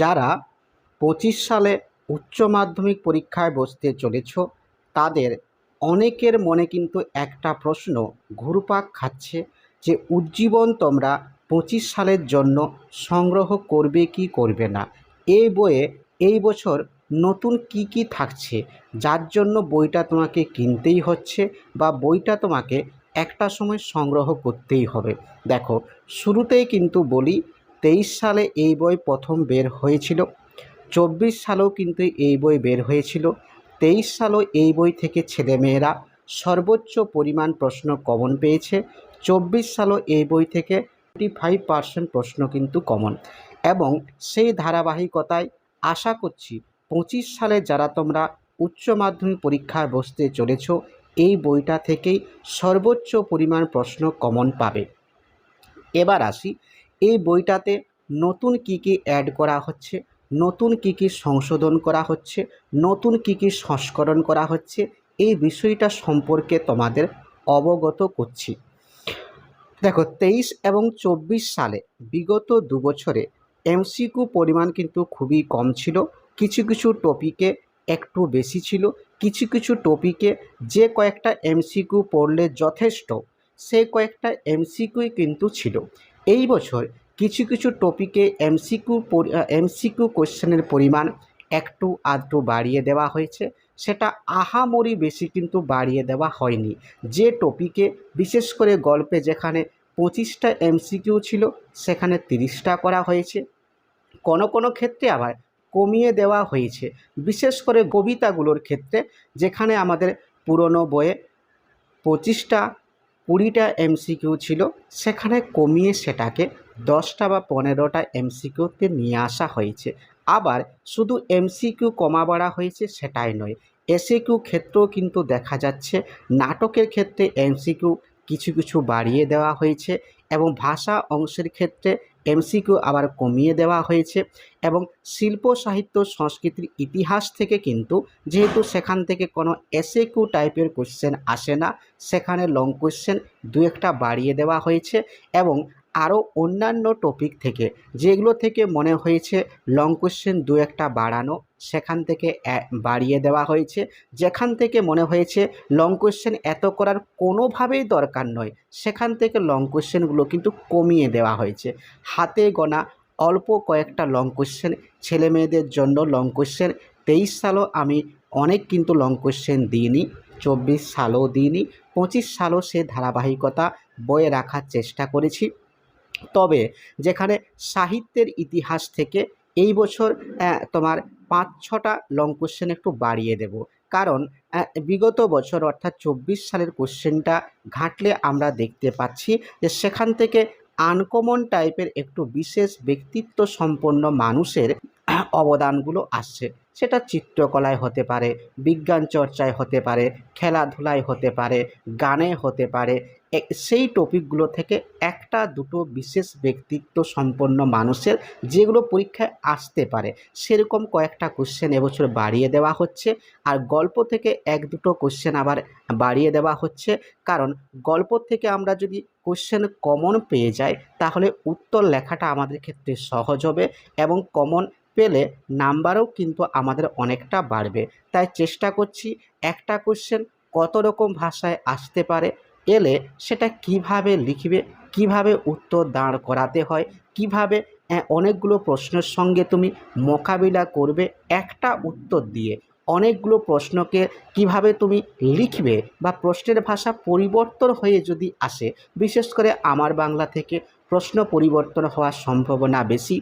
যারা পঁচিশ সালে উচ্চ মাধ্যমিক পরীক্ষায় বসতে চলেছ, তাদের অনেকের মনে কিন্তু একটা প্রশ্ন ঘুরপাক খাচ্ছে যে, উজ্জীবন তোমরা পঁচিশ সালের জন্য সংগ্রহ করবে কি করবে না? এই বইয়ে এই বছর নতুন কি কি থাকছে, যার জন্য বইটা তোমাকে কিনতেই হচ্ছে বা বইটা তোমাকে একটা সময় সংগ্রহ করতেই হবে। দেখো, শুরুতেই কিন্তু বলি সালে এই বই প্রথম বের হয়েছিল। চব্বিশ সালেও কিন্তু এই বই বের হয়েছিল। তেইশ সালেও এই বই থেকে ছেলেমেয়েরা সর্বোচ্চ পরিমাণ প্রশ্ন কমন পেয়েছে। চব্বিশ সালও এই বই থেকে টোয়েন্টি ফাইভ পার্সেন্ট প্রশ্ন কিন্তু কমন। এবং সেই ধারাবাহিকতায় আশা করছি পঁচিশ সালে যারা তোমরা উচ্চ মাধ্যমিক পরীক্ষায় বসতে চলেছ, এই বইটা থেকেই সর্বোচ্চ পরিমাণ প্রশ্ন কমন পাবে। এবার আসি এই বইটাতে নতুন কি কি অ্যাড করা হচ্ছে, নতুন কি কি সংশোধন করা হচ্ছে, নতুন কি কি সংস্করণ করা হচ্ছে, এই বিষয়টা সম্পর্কে তোমাদের অবগত করছি। দেখো, তেইশ এবং চব্বিশ সালে বিগত দু বছরে এমসিকিউ পরিমাণ কিন্তু খুবই কম ছিল। কিছু কিছু টপিকে একটু বেশি ছিল। কিছু কিছু টপিকে যে কয়েকটা এমসিকিউ পড়লে যথেষ্ট, সে কয়েকটা এমসিকিউই কিন্তু ছিল। এই বছর কিছু কিছু টপিকে এমসিকিউ এমসিকিউ কোশ্চেনের পরিমাণ একটু আধটু বাড়িয়ে দেওয়া হয়েছে। সেটা আহামরি বেশি কিন্তু বাড়িয়ে দেওয়া হয়নি। যে টপিকে বিশেষ করে গল্পে যেখানে পঁচিশটা এমসিকিউ ছিল, সেখানে তিরিশটা করা হয়েছে। কোনো কোনো ক্ষেত্রে আবার কমিয়ে দেওয়া হয়েছে। বিশেষ করে কবিতাগুলোর ক্ষেত্রে, যেখানে আমাদের পুরনো বইয়ে পঁচিশটা কুড়িটা এমসিকিউ ছিল, সেখানে কমিয়ে সেটাকে দশটা বা পনেরোটা এমসিকিউতে নিয়ে আসা হয়েছে। আবার শুধু এমসিকিউ কমা বাড়া হয়েছে সেটাই নয় এসিকিউ ক্ষেত্রেও কিন্তু দেখা যাচ্ছে, নাটকের ক্ষেত্রে এমসিকিউ কিছু কিছু বাড়িয়ে দেওয়া হয়েছে এবং ভাষা অংশের ক্ষেত্রে এমসিকিউ আবার কমিয়ে দেওয়া হয়েছে এবং শিল্প, সাহিত্য, সংস্কৃতির ইতিহাস থেকে কিন্তু যেহেতু সেখান থেকে কোনো এসএকিউ টাইপের কোশ্চেন আসে না, সেখানে লং কোশ্চেন দু একটা বাড়িয়ে দেওয়া হয়েছে এবং আরও অন্যান্য টপিক থেকে, যেগুলো থেকে মনে হয়েছে লং কোশ্চেন দু একটা বাড়ানো, সেখান থেকে বাড়িয়ে দেওয়া হয়েছে। যেখান থেকে মনে হয়েছে লং কোশ্চেন এত করার কোনোভাবেই দরকার নয়, সেখান থেকে লং কোশ্চেনগুলো কিন্তু কমিয়ে দেওয়া হয়েছে। হাতে গোনা অল্প কয়েকটা লং কোশ্চেন ছেলে মেয়েদের জন্য লং কোশ্চেন তেইশ সালও আমি অনেক কিন্তু লং কোশ্চেন দিইনি, চব্বিশ সালও দিইনি, পঁচিশ সালও সে ধারাবাহিকতা বয়ে রাখার চেষ্টা করেছি। তবে যেখানে সাহিত্যের ইতিহাস থেকে এই বছর তোমার পাঁচ ছটা লং কোশ্চেন একটু বাড়িয়ে দেব। কারণ বিগত বছর অর্থাৎ চব্বিশ সালের কোশ্চেনটা ঘাঁটলে আমরা দেখতে পাচ্ছি যে সেখান থেকে আনকমন টাইপের একটু বিশেষ ব্যক্তিত্ব সম্পন্ন মানুষের অবদানগুলো আসছে। সেটা চিত্রকলায় হতে পারে, বিজ্ঞান চর্চায় হতে পারে, খেলাধুলায় হতে পারে, গানে হতে পারে সেই টপিকগুলো থেকে একটা দুটো বিশেষ ব্যক্তিত্ব সম্পন্ন মানুষের যেগুলো পরীক্ষায় আসতে পারে। সেরকম কয়েকটা কোশ্চেন এবছর বাড়িয়ে দেওয়া হচ্ছে আর গল্প থেকে এক দুটো কোশ্চেন আবার বাড়িয়ে দেওয়া হচ্ছে। কারণ গল্প থেকে আমরা যদি কোশ্চেন কমন পেয়ে যাই, তাহলে উত্তর লেখাটা আমাদের ক্ষেত্রে সহজ হবে এবং কমন পেলে নাম্বারও কিন্তু আমাদের অনেকটা বাড়বে। তাই চেষ্টা করছি একটা কোশ্চেন কত রকম ভাষায় আসতে পারে, এলে সেটা কীভাবে লিখবে, কীভাবে উত্তর দাঁড় করাতে হয়, কীভাবে অনেকগুলো প্রশ্নের সঙ্গে তুমি মোকাবিলা করবে, একটা উত্তর দিয়ে অনেকগুলো প্রশ্নকে কীভাবে তুমি লিখবে বা প্রশ্নের ভাষা পরিবর্তন হয়ে যদি আসে, বিশেষ করে আমার বাংলা থেকে প্রশ্ন পরিবর্তন হওয়ার সম্ভাবনা বেশি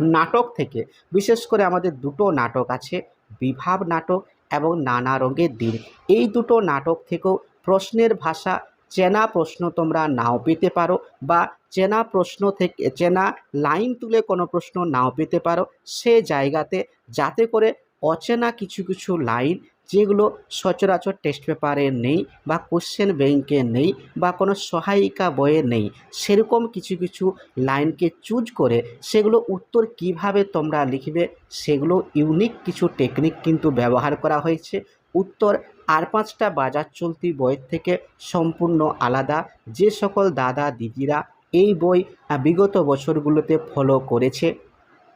নাটক থেকে, বিশেষ করে আমাদের দুটো নাটক আছে, বিভাব নাটক এবং নানা রঙের দিন। এই দুটো নাটক থেকেও প্রশ্নের ভাষা, চেনা প্রশ্ন তোমরা নাও পেতে পারো বা চেনা প্রশ্ন থেকে, চেনা লাইন তুলে কোনো প্রশ্ন নাও পেতে পারো। সে জায়গাতে যাতে করে অচেনা কিছু কিছু লাইন যেগুলো সচরাচর টেস্ট পেপারে নেই বা কোশ্চেন ব্যাংকে নেই বা কোনো সহায়িকা বইয়ে নেই, সেরকম কিছু কিছু লাইনকে চুজ করে সেগুলো উত্তর কীভাবে তোমরা লিখবে, সেগুলো ইউনিক কিছু টেকনিক কিন্তু ব্যবহার করা হয়েছে। উত্তর আর পাঁচটা বাজার চলতি বইয়ের থেকে সম্পূর্ণ আলাদা। যে সকল দাদা, দিদিরা এই বই বিগত বছরগুলোতে ফলো করেছে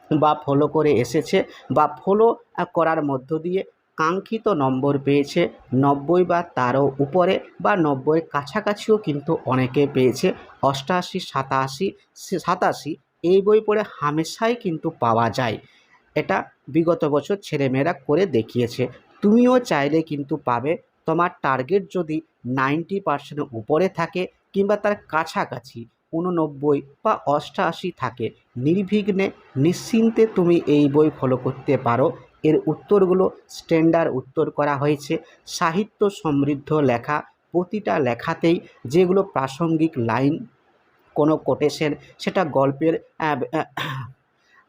বা ফলো করে এসেছে বা ফলো করার মধ্য দিয়ে কাঙ্ক্ষিত নম্বর পেয়েছে। নব্বই বা তারও উপরে বা নব্বইয়ের কাছাকাছিও কিন্তু অনেকে পেয়েছে। অষ্টআশি সাতাশি সাতাশি এই বই পড়ে হামেশাই কিন্তু পাওয়া যায়। এটা বিগত বছর ছেলেমেয়েরা করে দেখিয়েছে। তুমিও চাইলে কিন্তু পাবে। তোমার টার্গেট যদি নাইনটি পার্সেন্টের উপরে থাকে কিংবা তার কাছাকাছি উননব্বই বা অষ্টআশি থাকে, নির্বিঘ্নে নিশ্চিন্তে তুমি এই বই ফলো করতে পারো। এর উত্তরগুলো স্ট্যান্ডার্ড উত্তর করা হয়েছে। সাহিত্য সমৃদ্ধ লেখা, প্রতিটা লেখাতেই যেগুলো প্রাসঙ্গিক লাইন, কোনো কোটেশন সেটা গল্পের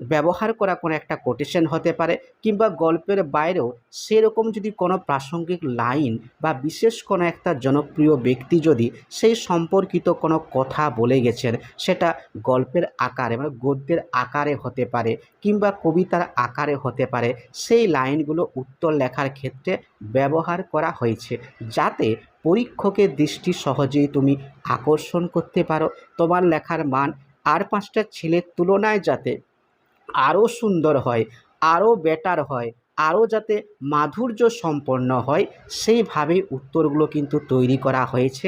ব্যবহার করা কোনো একটা কোটেশন হতে পারে কিংবা গল্পের বাইরেও সেরকম যদি কোনো প্রাসঙ্গিক লাইন বা বিশেষ কোনো একটা জনপ্রিয় ব্যক্তি যদি সেই সম্পর্কিত কোনো কথা বলে গেছেন, সেটা গল্পের আকারে মানে গদ্যের আকারে হতে পারে কিংবা কবিতার আকারে হতে পারে, সেই লাইনগুলো উত্তর লেখার ক্ষেত্রে ব্যবহার করা হয়েছে। যাতে পরীক্ষকের দৃষ্টি সহজেই তুমি আকর্ষণ করতে পারো। তোমার লেখার মান আর পাঁচটা ছেলের তুলনায় যাতে আরও সুন্দর হয় আরও বেটার হয় আরও যাতে মাধুর্য সম্পন্ন হয়, সেইভাবেই উত্তরগুলো কিন্তু তৈরি করা হয়েছে।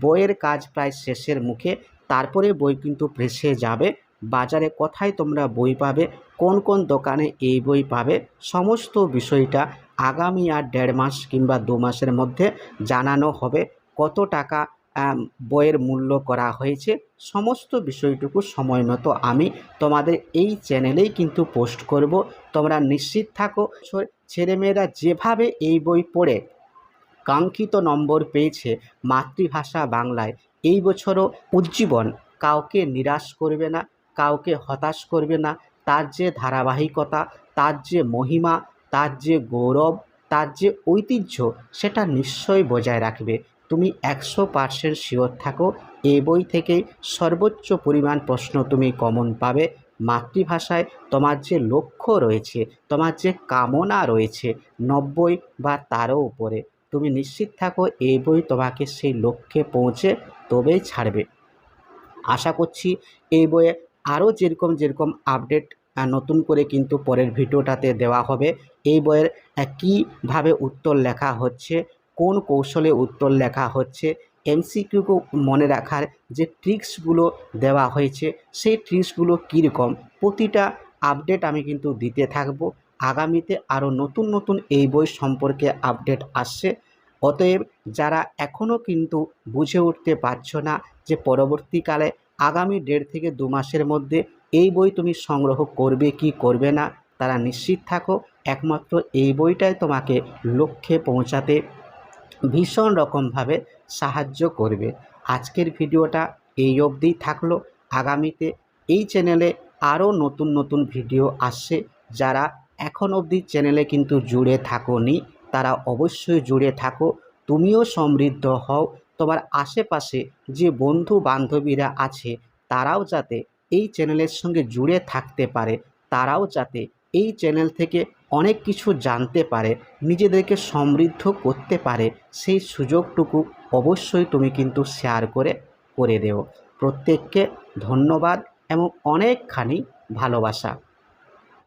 বইয়ের কাজ প্রায় শেষের মুখে, তারপরে বই কিন্তু প্রেসে যাবে। বাজারে কোথায় তোমরা বই পাবে, কোন কোন দোকানে এই বই পাবে, সমস্ত বিষয়টা আগামী আর দেড় মাস কিংবা দু মাসের মধ্যে জানানো হবে। কত টাকা বইয়ের মূল্য করা হয়েছে। সমস্ত বিষয়টুকু সময় মতো আমি তোমাদের এই চ্যানেলেই কিন্তু পোস্ট করব। তোমরা নিশ্চিত থাকো ছেলেমেয়েরা যেভাবে এই বই পড়ে, কাঙ্ক্ষিত নম্বর পেয়েছে মাতৃভাষা বাংলায়, এই বছরও উজ্জীবন কাউকে নিরাশ করবে না, কাউকে হতাশ করবে না। তার যে ধারাবাহিকতা, তার যে মহিমা, তার যে গৌরব, তার যে ঐতিহ্য, সেটা নিশ্চয়ই বজায় রাখবে। তুমি একশো পার্সেন্ট শিওর থাকো। এই বই থেকেই সর্বোচ্চ পরিমাণ প্রশ্ন তুমি কমন পাবে। মাতৃভাষায় তোমার যে লক্ষ্য রয়েছে, তোমার যে কামনা রয়েছে, নব্বই বা তারও উপরে, তুমি নিশ্চিত থাকো এই বই তোমাকে সেই লক্ষ্যে পৌঁছে তবেই ছাড়বে। আশা করছি এই বইয়ে আরও যেরকম যেরকম আপডেট নতুন করে কিন্তু পরের ভিডিওটাতে দেওয়া হবে এই বইয়ের কীভাবে উত্তর লেখা হচ্ছে কোন কৌশলে উত্তর লেখা হচ্ছে এমসিকিউকে মনে রাখার যে ট্রিক্সগুলো দেওয়া হয়েছে, সেই ট্রিক্সগুলো কীরকম? প্রতিটা আপডেট আমি কিন্তু দিতে থাকব। আগামীতে আরও নতুন নতুন এই বই সম্পর্কে আপডেট আসছে। অতএব যারা এখনও কিন্তু বুঝে উঠতে পারছ না যে পরবর্তীকালে আগামী দেড় থেকে দু মাসের মধ্যে এই বই তুমি সংগ্রহ করবে কি করবে না, তারা নিশ্চিত থাকো। একমাত্র এই বইটাই তোমাকে লক্ষ্যে পৌঁছাতে ভীষণ রকমভাবে সাহায্য করবে। আজকের ভিডিওটা এই অবধিই থাকল। আগামীতে এই চ্যানেলে আরও নতুন নতুন ভিডিও আসছে। যারা এখন অবধি চ্যানেলে কিন্তু জুড়ে থাকোনি, তারা অবশ্যই জুড়ে থাকো। তুমিও সমৃদ্ধ হও। তোমার আশেপাশে যে বন্ধু বান্ধবীরা আছে, তারাও যাতে এই চ্যানেলের সঙ্গে জুড়ে থাকতে পারে। তারাও যাতে এই চ্যানেল থেকে অনেক কিছু জানতে পারে, নিজেদেরকে সমৃদ্ধ করতে পারে, সেই সুযোগটুকু অবশ্যই তুমি কিন্তু শেয়ার করে করে দেও। প্রত্যেককে ধন্যবাদ এবং অনেকখানি ভালোবাসা।